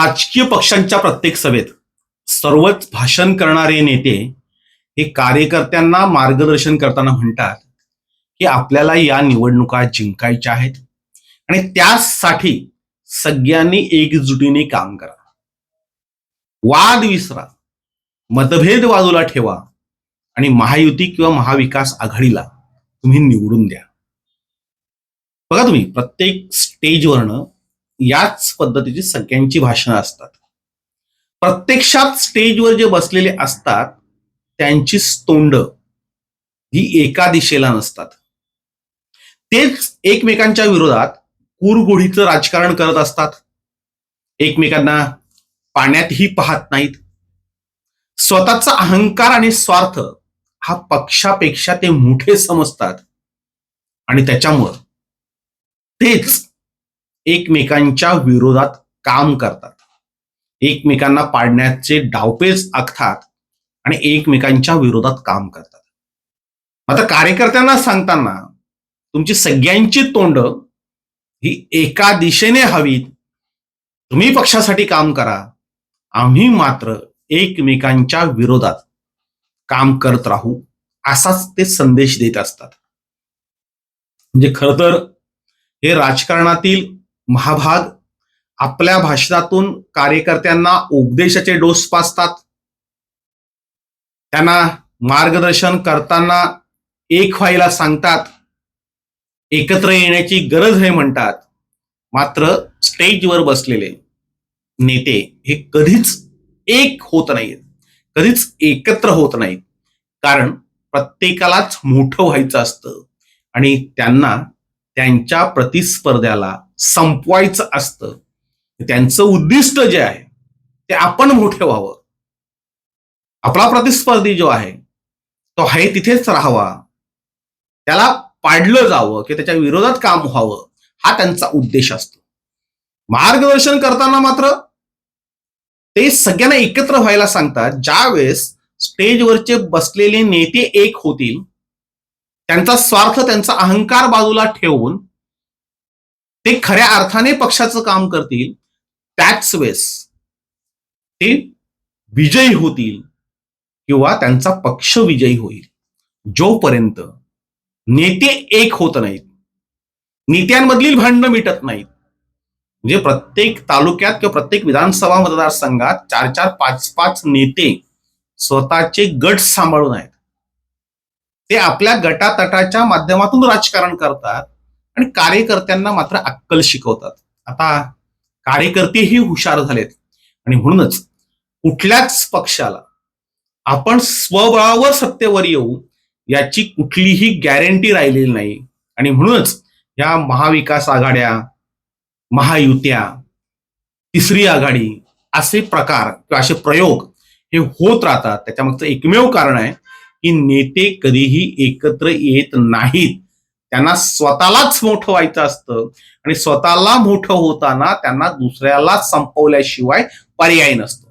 राजकीय पक्षांच्या प्रत्येक सभेत सर्वच भाषण करणारे नेते हे कार्यकर्त्यांना मार्गदर्शन करताना म्हणतात की आपल्याला या निवडणुका जिंकायच्या आहेत आणि त्यासाठी सगळ्यांनी एकजुटीने काम करा. वाद विसरा मतभेद बाजूला ठेवा आणि महायुती किंवा महाविकास आघाडीला तुम्ही निवडून द्या. बघा तुम्ही प्रत्येक स्टेजवरनं याच पद्धतीची सगळ्यांची भाषणं असतात. प्रत्यक्षात स्टेजवर जे बसलेले असतात त्यांची तोंड ही एका दिशेला नसतात. तेच एकमेकांच्या विरोधात कुरगुढीचं राजकारण करत असतात. एकमेकांना पाण्यातही पाहत नाहीत. स्वतःचा अहंकार आणि स्वार्थ हा पक्षापेक्षा ते मोठे समजतात. आणि त्याच्यामुळं तेच एकमेकांच्या विरोधात काम करतात. एकमेकांना पाडण्याचे डावपेच आखतात आणि एकमेकांच्या विरोधात काम करतात. आता कार्यकर्त्यांना सांगताना तुमची सगळ्यांची तोंड ही एका दिशेने हवीत. तुम्ही पक्षासाठी काम करा. आम्ही मात्र एकमेकांच्या विरोधात काम करत राहू असाच ते संदेश देत असतात. म्हणजे खर तर हे राजकारणातील महाभाग. आपल्या भाषणातून कार्यकर्त्यांना उपदेशाचे डोस पाचतात. त्यांना मार्गदर्शन करताना एक व्हायला सांगतात. एकत्र येण्याची गरज आहे म्हणतात. मात्र स्टेजवर बसलेले नेते हे कधीच एक होत नाहीत कधीच एकत्र होत नाहीत. कारण प्रत्येकालाच मोठं व्हायचं असतं. आणि त्यांना त्यांच्या प्रतिस्पर्ध्याला संपवायचं असतं. त्यांचं उद्दिष्ट जे आहे ते आपण मोठे व्हावं. आपला प्रतिस्पर्धी जो आहे तो आहे तिथेच राहावा. त्याला पाडलं जावं की त्याच्या विरोधात काम व्हावं हा त्यांचा उद्देश असतो. मार्गदर्शन करताना मात्र ते सगळ्यांना एकत्र व्हायला सांगतात ज्यावेळेस स्टेजवरचे बसलेले नेते एक होतील त्यांचा स्वार्थ त्यांचा अहंकार बाजूला ठेवून ते खऱ्या अर्थाने पक्षाचं काम करतील. त्याच वेळेस ते विजयी होतील किंवा त्यांचा पक्ष विजयी होईल. जोपर्यंत नेते एक होत नाहीत नेत्यांमधील भांडणं मिटत नाहीत म्हणजे प्रत्येक तालुक्यात किंवा प्रत्येक विधानसभा मतदारसंघात चार चार पाच पाच नेते स्वतःचे गट सांभाळून आहेत. ते आपल्या गटातटाच्या माध्यमातून राजकारण करतात. आणि कार्यकर्त्यांना मात्र अक्कल शिकवतात. आता कार्यकर्तेही हुशार झालेत. आणि म्हणूनच कुठल्याच पक्षाला आपण स्वबळावर सत्तेवर येऊ याची कुठलीही गॅरंटी राहिलेली नाही. आणि म्हणूनच या महाविकास आघाड्या महायुत्या तिसरी आघाडी असे प्रकार किंवा असे प्रयोग हे होत राहतात. त्याच्यामागचं एकमेव कारण आहे की नेते कधीही एकत्र येत नाहीत. त्यांना स्वतःलाच मोठं व्हायचं असतं. आणि स्वतःला मोठं होताना त्यांना दुसऱ्याला संपवल्याशिवाय पर्याय नसतो.